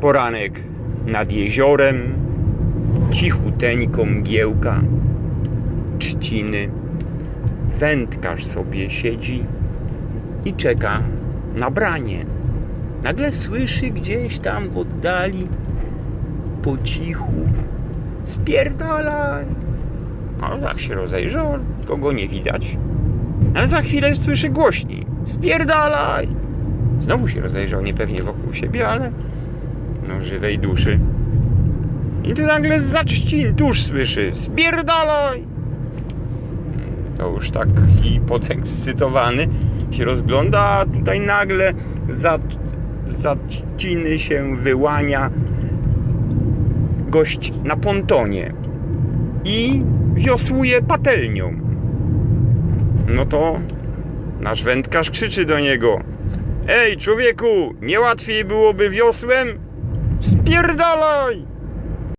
Poranek nad jeziorem, cichuteńko mgiełka, trzciny. Wędkarz sobie siedzi i czeka na branie. Nagle słyszy gdzieś tam w oddali po cichu spierdalaj. No tak się rozejrzał, kogo nie widać. Ale za chwilę słyszy głośniej. Spierdalaj! Znowu się rozejrzał niepewnie wokół siebie, ale no żywej duszy. I tu nagle za trzcin tuż słyszy Spierdalaj! To już taki podekscytowany się rozgląda, a tutaj nagle za, za trzciny się wyłania gość na pontonie i wiosłuje patelnią. No to nasz wędkarz krzyczy do niego: Ej, człowieku, nie łatwiej byłoby wiosłem? Spierdalaj!